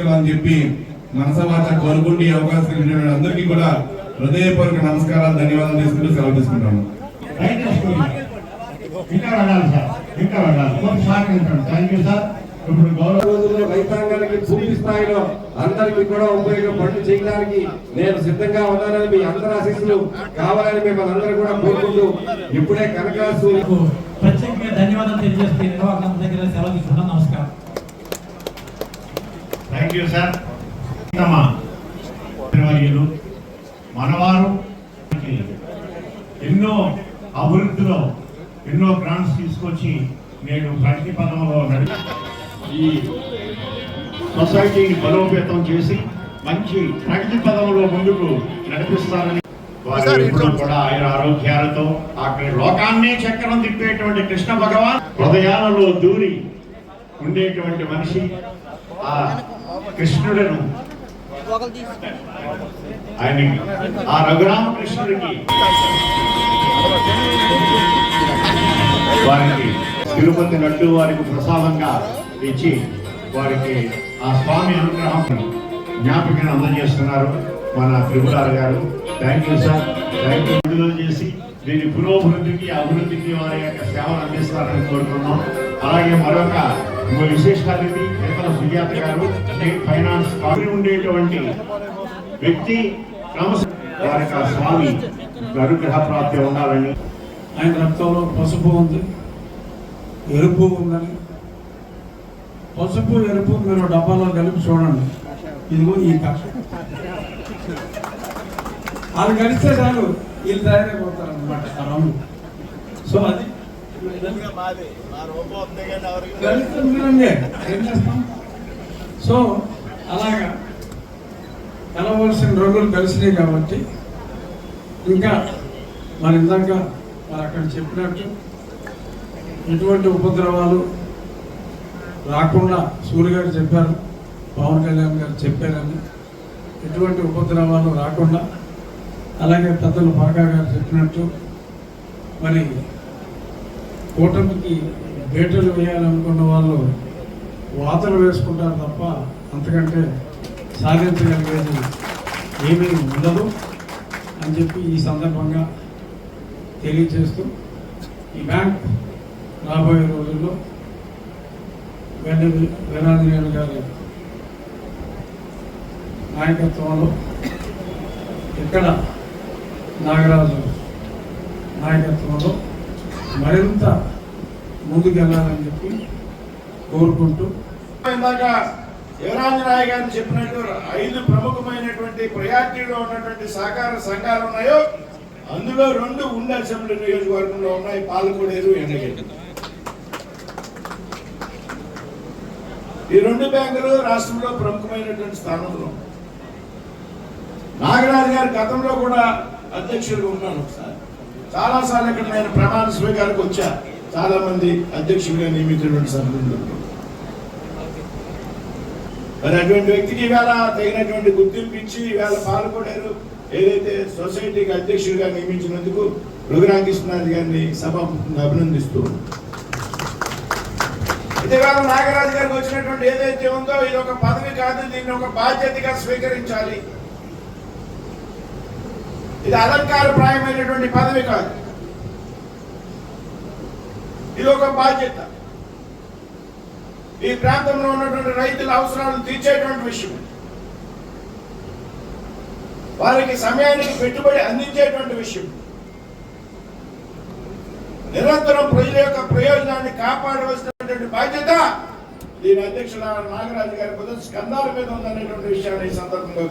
తీసుకెళ్ళాలని చెప్పి మనసవాచ కోరుకుంటే ఈ అవకాశం కలిగిన అందరికీ కూడా హృదయపూర్వక నమస్కారాలు ధన్యవాదాలు తీసుకుంటూ సెలవు తీసుకుంటాము. ఇంకా వెళ్ళాలి సార్? ఇంకా వెళ్ళాలి కొంచెం థ్యాంక్ యూ సార్ ఇప్పుడు గౌరవ రోజుల్లో రైతాంగానికి పూర్తి స్థాయిలో అందరికీ కూడా ఉపయోగపడి చేయడానికి నేను సిద్ధంగా ఉన్నానని మీ అందరి ఆశీస్సులు కావాలని మిమ్మల్ని అందరూ కూడా కోరుకుంటూ ఇప్పుడే కనకాసు ప్రత్యేకంగా ధన్యవాదాలు తెలియజేస్తే నిర్వాహకం దగ్గర సెలవు తీసుకుంటాం థ్యాంక్ యూ సార్ తమ వర్యులు మనవారు ఎన్నో అభివృద్ధిలో ఎన్నో గ్రాంట్స్ తీసుకొచ్చి నేడు ప్రగతి పదంలో నడి ఈ సొసైటీని బలోపేతం చేసి మంచి ప్రగతి పదంలో ముందుకు నడిపిస్తారని వారు ఎప్పుడూ కూడా ఆయన ఆరోగ్యాలతో అక్కడ లోకాన్నే చక్రం తిప్పేటువంటి కృష్ణ భగవాన్ హృదయాలలో దూరి ఉండేటువంటి మనిషి. ఆ కృష్ణుడను. ఆయన ఆ రఘురామకృష్ణుడికి వారికి తిరుపతి లడ్డు వారికి ప్రసాదంగా ఇచ్చి వారికి ఆ స్వామి అనుగ్రహం జ్ఞాపికను అందజేస్తున్నారు మన Tripuraru garu. Thank you sir thank you విడుదల చేసి దీని పురోభివృద్ధికి అభివృద్ధికి వారి యొక్క సేవలు అందిస్తారని కోరుకున్నాం అలాగే మరొక ఇంకో విశేష అతిథి నేతల సుజాత గారు స్టేట్ ఫైనాన్స్ కాపీ ఉండేటువంటి వ్యక్తి వారికి స్వామి అనుగ్రహ ప్రాప్తి ఉండాలని. ఆయన రక్తంలో పసుపు ఉంది ఎరుపు ఉందని. పసుపు ఎరుపు మీరు డబ్బాలో కలిపి చూడండి. ఇదిగో ఈ కక్ష. అది కలిస్తే చాలు వీళ్ళు తయారైపోతారు అనమాట సో అది ఏం సో అలాగా కలవలసిన రోజులు కలిసినాయి కాబట్టి ఇంకా మరి ఇందాక మరి అక్కడ చెప్పినట్టు ఎటువంటి ఉపద్రవాలు రాకుండా సూర్య గారు చెప్పారు పవన్ కళ్యాణ్ గారు చెప్పారని ఎటువంటి ఉపద్రవాలు రాకుండా అలాగే పెద్దలు బాగా గారు చెప్పినట్టు మరి కూటమికి బేటలు వేయాలనుకున్న వాళ్ళు వాతలు వేసుకుంటారు తప్ప అంతకంటే సాధించగలిగేది ఏమీ ఉండదు అని చెప్పి ఈ సందర్భంగా తెలియజేస్తూ ఈ బ్యాంక్ రాబోయే రోజుల్లో వెండి వీరాంజనేయులు గారి నాయకత్వంలో ఇక్కడ నాగరాజు నాయకత్వంలో మరింత ముందుకెళ్ళాలని చెప్పి కోరుకుంటూ ఇందాక యువరాజరాయ్ గారు చెప్పినట్టు ఐదు ప్రముఖమైనటువంటి ప్రయారిటీలో ఉన్నటువంటి సహకార సంఘాలు ఉన్నాయో అందులో రెండు ఉండి అసెంబ్లీ నియోజకవర్గంలో ఉన్నాయి. పాలకొడేరు ఎండగడ్డ ఈ రెండు బ్యాంకులు రాష్ట్రంలో ప్రముఖమైనటువంటి స్థానంలో నాగరాజు గారు గతంలో కూడా అధ్యక్షులుగా ఉన్నాను ఒకసారి. చాలా సార్లు ఇక్కడ నేను ప్రమాణ స్వీకారానికి వచ్చా. చాలా మంది అధ్యక్షుడిగా నియమించినటువంటి సభ్యులు. మరి అటువంటి వ్యక్తికి ఇవాళ తగినటువంటి గుర్తింపు ఇచ్చి ఇవాళ పాల్గొడారు ఏదైతే సొసైటీకి అధ్యక్షుడిగా నియమించినందుకు రఘురామకృష్ణరాజు గారిని సభాముఖంగా అభినందిస్తూ. అయితే ఇవాళ నాగరాజు గారికి వచ్చినటువంటి ఏదైతే ఉందో ఇది ఒక పదవి కాదు దీన్ని ఒక బాధ్యతగా స్వీకరించాలి. ఇది అలంకారప్రాయమైనటువంటి పదవి కాదు. ఇది ఒక బాధ్యత. ఈ ప్రాంతంలో ఉన్నటువంటి రైతుల అవసరాలను తీర్చేటువంటి విషయం. వారికి సమయానికి పెట్టుబడి అందించేటువంటి విషయం. నిరంతరం ప్రజల యొక్క ప్రయోజనాన్ని కాపాడవలసినటువంటి బాధ్యత దీని అధ్యక్షుడు నాగరాజు గారి పొద్దు స్కందాల మీద ఉందనేటువంటి విషయాన్ని ఈ సందర్భంగా